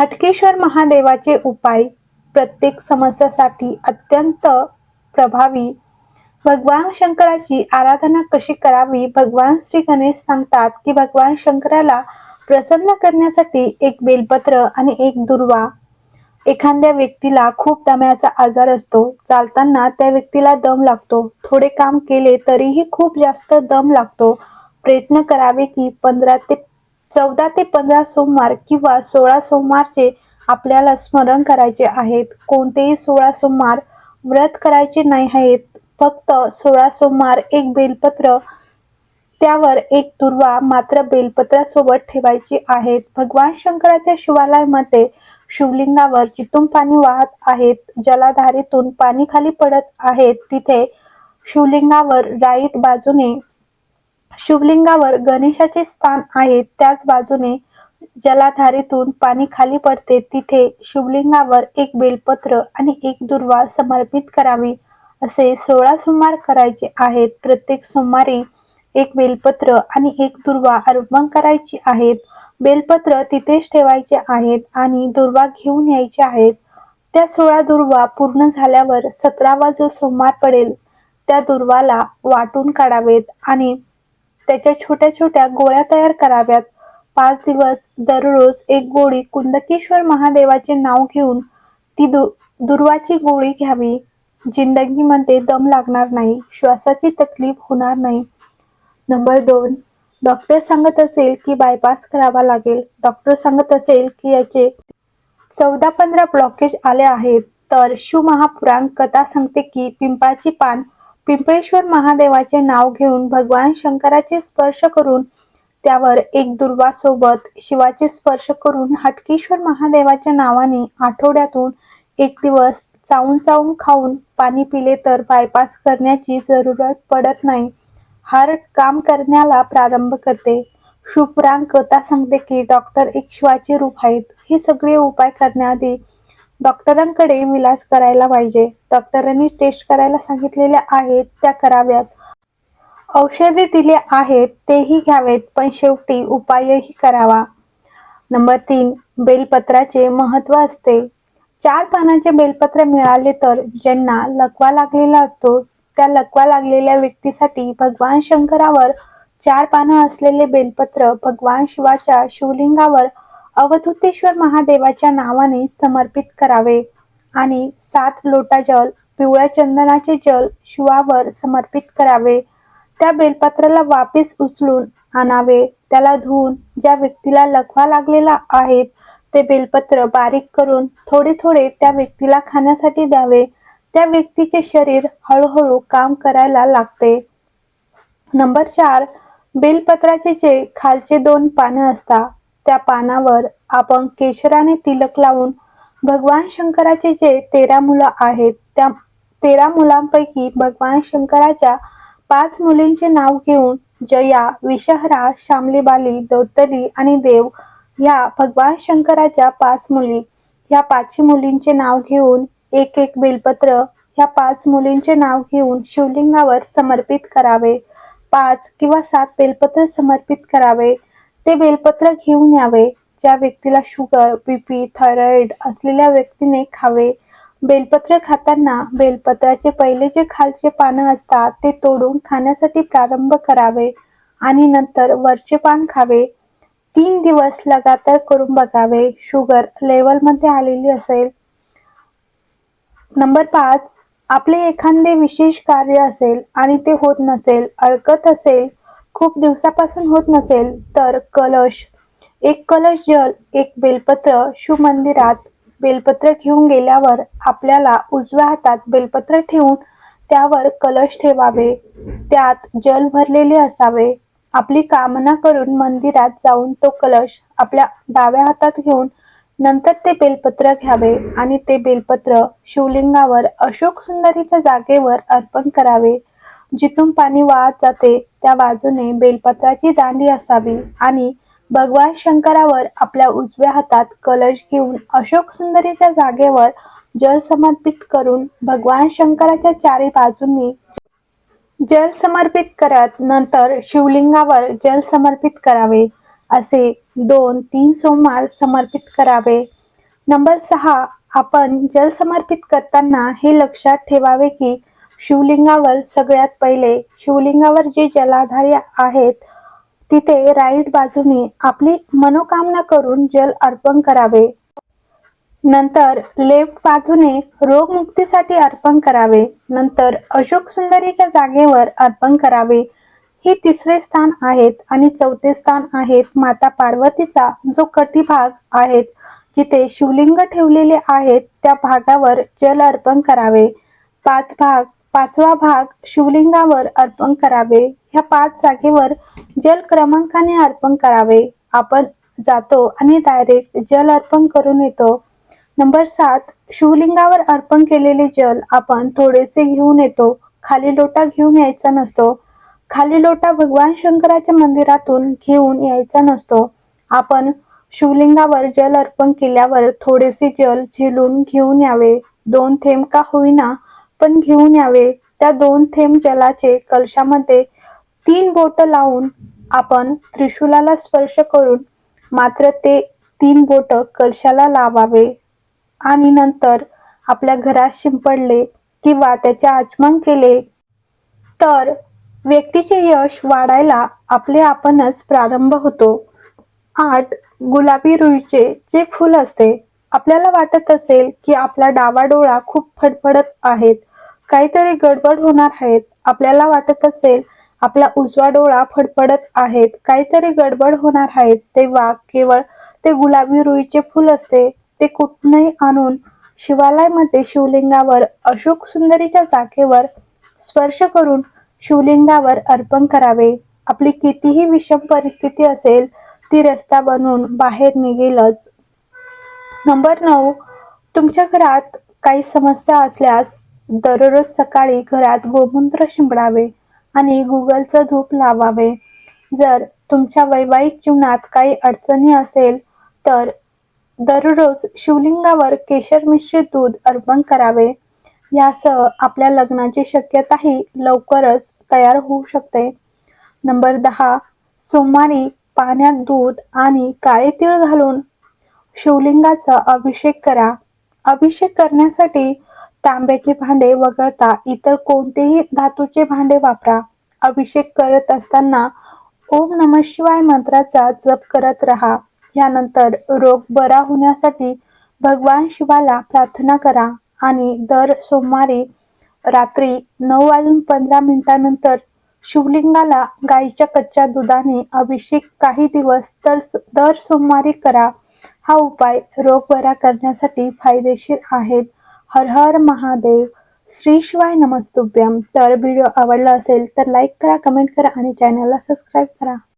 हटकेश्वर महादेवाचे उपाय प्रत्येक समस्यासाठी अत्यंत प्रभावी. भगवान शंकराची आराधना कशी करावी? भगवान श्री गणेश सांगतात की भगवान शंकराला प्रसन्न करण्यासाठी एक बेलपत्र आणि एक दुर्वा. एखाद्या व्यक्तीला खूप दम्याचा आजार असतो. चालताना त्या व्यक्तीला दम लागतो. थोडे काम केले तरीही खूप जास्त दम लागतो. प्रयत्न करावे की पंधरा ते चौदा ते पंधरा सोमवार किंवा सोळा सोमवारचे आपल्याला स्मरण करायचे आहेत. कोणतेही सोळा सोमवार व्रत करायचे नाही आहेत. फक्त सोळा सोमवार एक बेलपत्र त्यावर एक दुर्वा मात्र बेलपत्रासोबत ठेवायची आहेत. भगवान शंकराच्या शिवालयामध्ये शिवलिंगावर जिथून पाणी वाहत आहेत जलाधारेतून पाणी खाली पडत आहेत तिथे शिवलिंगावर राईट बाजूने शिवलिंगावर गणेशाचे स्थान आहे त्याच बाजूने जलाधारेतून पाणी खाली पडते तिथे शिवलिंगावर एक बेलपत्र आणि एक दुर्वा समर्पित करावी असे सोळा सोमवार करायचे आहेत. प्रत्येक सोमवारी एक बेलपत्र आणि एक दुर्वा अर्पण करायची आहेत. बेलपत्र तिथेच ठेवायचे आहेत आणि दुर्वा घेऊन यायचे आहेत. त्या सोळा दुर्वा पूर्ण झाल्यावर सतरावा जो सोमवार पडेल. त्या दुर्वाला वाटून काढावेत आणि त्याच्या छोट्या छोट्या गोळ्या तयार कराव्यात. पाच दिवस दररोज एक गोळी कुंदकेश्वर महादेवाचे नाव घेऊन ती दु दुर्वाची गोळी घ्यावी. जिंदगीमध्ये दम लागणार नाही श्वासाची तकलीफ होणार नाही. नंबर दोन डॉक्टर सांगत असेल की बायपास करावा लागेल. डॉक्टर सांगत असेल की याचे चौदा पंधरा ब्लॉकेज आले आहेत. तर शिवमहापुराण कथा सांगते की पिंपळाची पान पिंपळेश्वर महादेवाचे नाव घेऊन भगवान शंकराचे स्पर्श करून त्यावर एक दुर्वासोबत शिवाचे स्पर्श करून हटकेश्वर महादेवाच्या नावाने आठवड्यातून एक दिवस चावून चावून खाऊन पाणी पिले तर बायपास करण्याची जरूरत पडत नाही. हार्ट काम करण्याला प्रारंभ करते. शिवपुराण कथा सांगते की डॉक्टर एक शिवाचे रूप आहेत. हे सगळे उपाय करण्याआधी डॉक्टरांकडे विलास करायला पाहिजे. डॉक्टरांनी टेस्ट करायला सांगितलेल्या आहेत त्या कराव्यात. औषधे दिले आहेत तेही घ्यावेत पण शेवटी उपायही करावा. नंबर तीन बेलपत्राचे महत्त्व असते. चार पानाचे बेलपत्र मिळाले तर ज्यांना लकवा लागलेला असतो त्या लकवा लागलेल्या व्यक्तीसाठी भगवान शंकरावर चार पानं असलेले बेलपत्र भगवान शिवाच्या शिवलिंगावर अवधूतेश्वर महादेवाच्या नावाने समर्पित करावे आणि सात लोटा जल पिवळ्या चंदनाचे जल शिवावर समर्पित करावे. त्या बेलपत्राला वापिस उचलून आणावे. त्याला धुवून ज्या व्यक्तीला लखवा लागलेला आहे ते बेलपत्र बारीक करून थोडे थोडे त्या व्यक्तीला खाण्यासाठी द्यावे. त्या व्यक्तीचे शरीर हळूहळू काम करायला लागते. नंबर चार बेलपत्राचे जे खालचे दोन पानं असतात त्या पानावर आपण केशराने तिलक लावून भगवान शंकराचे जे तेरा मुलं आहेत त्या तेरा मुलांपैकी भगवान शंकराच्या पाच मुलींचे नाव घेऊन जया विषहरा शामलीबाली दौतली आणि देव या भगवान शंकराच्या पाच मुली ह्या पाचही मुलींचे नाव घेऊन एक एक बेलपत्र ह्या पाच मुलींचे नाव घेऊन शिवलिंगावर समर्पित करावे. पाच किंवा सात बेलपत्र समर्पित करावे. ते बेलपत्र घेऊन यावे. ज्या व्यक्तीला शुगर बीपी थायरॉइड असलेल्या व्यक्तीने खावे. बेलपत्र खाताना बेलपत्राचे पहिले जे खालचे पानं असतात ते तोडून खाण्यासाठी प्रारंभ करावे आणि नंतर वरचे पान खावे. तीन दिवस लगातार करून बघावे. शुगर लेवलमध्ये आलेली असेल. नंबर पाच आपले एखादे विशेष कार्य असेल आणि ते होत नसेल अडकत असेल खूप दिवसापासून होत नसेल तर कलश एक कलश जल एक बेलपत्र शिवमंदिरात बेलपत्र घेऊन गेल्यावर आपल्याला उजव्या हातात बेलपत्र ठेवून त्यावर कलश ठेवावे. त्यात जल भरलेले असावे. आपली कामना करून मंदिरात जाऊन तो कलश आपल्या डाव्या हातात घेऊन नंतर ते बेलपत्र घ्यावे आणि ते बेलपत्र शिवलिंगावर अशोक सुंदरीच्या जागेवर अर्पण करावे. जिथून पाणी वाहत जाते त्या बाजूने बेलपत्राची दांडी असावी आणि भगवान शंकरावर आपल्या उजव्या हातात कलश घेऊन अशोक सुंदरीच्या जागेवर जल समर्पित करून भगवान शंकराच्या चारी बाजूंनी जल समर्पित करत नंतर शिवलिंगावर जल समर्पित करावे. असे दोन तीन सोमवार समर्पित करावे. नंबर सहा आपण जल समर्पित करताना हे लक्षात ठेवावे की शिवलिंगावर सगळ्यात पहिले शिवलिंगावर जे जलाधारी आहेत तिथे राईट बाजूने आपली मनोकामना करून जल अर्पण करावे. नंतर लेफ्ट बाजूने रोगमुक्तीसाठी अर्पण करावे. नंतर अशोक सुंदरीच्या जागेवर अर्पण करावे. ही तिसरे स्थान आहेत आणि चौथे स्थान आहेत माता पार्वतीचा जो कटी भाग आहेत जिथे शिवलिंग ठेवलेले आहेत त्या भागावर जल अर्पण करावे. पाच भाग पाचवा भाग शिवलिंगावर अर्पण करावे. ह्या पाच जागेवर जल क्रमांकाने अर्पण करावे. आपण जातो आणि डायरेक्ट जल अर्पण करून येतो. नंबर सात शिवलिंगावर अर्पण केलेले जल आपण थोडेसे घेऊन येतो. खाली लोटा घेऊन यायचा नसतो. खाली लोटा भगवान शंकराच्या मंदिरातून घेऊन यायचा नसतो. आपण शिवलिंगावर जल अर्पण केल्यावर थोडेसे जल झेलून घेऊन यावे. दोन थेंब का होईना पण घेऊन यावे. त्या दोन थेंब जलाचे कलशामध्ये तीन बोट लावून आपण त्रिशूलाला स्पर्श करून मात्र ते तीन बोट कलशाला लावावे. आणि नंतर आपल्या घरात शिंपडले किंवा त्याचे आचमन केले. तर व्यक्तीचे यश वाढायला आपले आपणच प्रारंभ होतो. आठ गुलाबी रुईचे जे फुल असते आपल्याला वाटत असेल की आपला डावा डोळा खूप फडफडत आहेत. काहीतरी गडबड होणार आहेत. आपल्याला वाटत असेल आपला उजवा डोळा फडफडत आहेत. काहीतरी गडबड होणार आहेत. तेव्हा केवळ ते गुलाबी रुईचे फुल असते. ते कुठूनही आणून शिवालयामध्ये शिवलिंगावर अशोक सुंदरीच्या जागेवर स्पर्श करून शिवलिंगावर अर्पण करावे. आपली कितीही विषम परिस्थिती असेल ती रस्ता बनवून बाहेर निघेलच. नंबर नऊ. तुमच्या घरात काही समस्या असल्यास दररोज सकाळी घरात गोमूत्र शिंपडावे आणि गुगलचं धूप लावावे. जर तुमच्या वैवाहिक जीवनात काही अडचणी असेल तर दररोज शिवलिंगावर केशर मिश्रित दूध अर्पण करावे. यासह आपल्या लग्नाची शक्यताही लवकरच तयार होऊ शकते. नंबर दहा सोमवारी पाण्यात दूध आणि काळे तीळ घालून शिवलिंगाचा अभिषेक करा. अभिषेक करण्यासाठी तांब्याचे भांडे वगळता इतर कोणतेही धातूचे भांडे वापरा. अभिषेक करत असताना ओम नम शिवाय मंत्राचा जप करत राहा. यानंतर रोग बरा होण्यासाठी भगवान शिवाला प्रार्थना करा आणि दर सोमवारी रात्री नऊ वाजून पंधरा मिनिटानंतर शिवलिंगाला गाईच्या कच्च्या दुधाने अभिषेक काही दिवस तर दर सोमवारी करा. हा उपाय रोग बरा करण्यासाठी फायदेशीर आहेत. हर हर महादेव. श्री शिवाय नमस्तुभ्यम तर व्हिडिओ आवडला असेल तर लाईक करा कमेंट करा आणि चॅनलला सबस्क्राईब करा.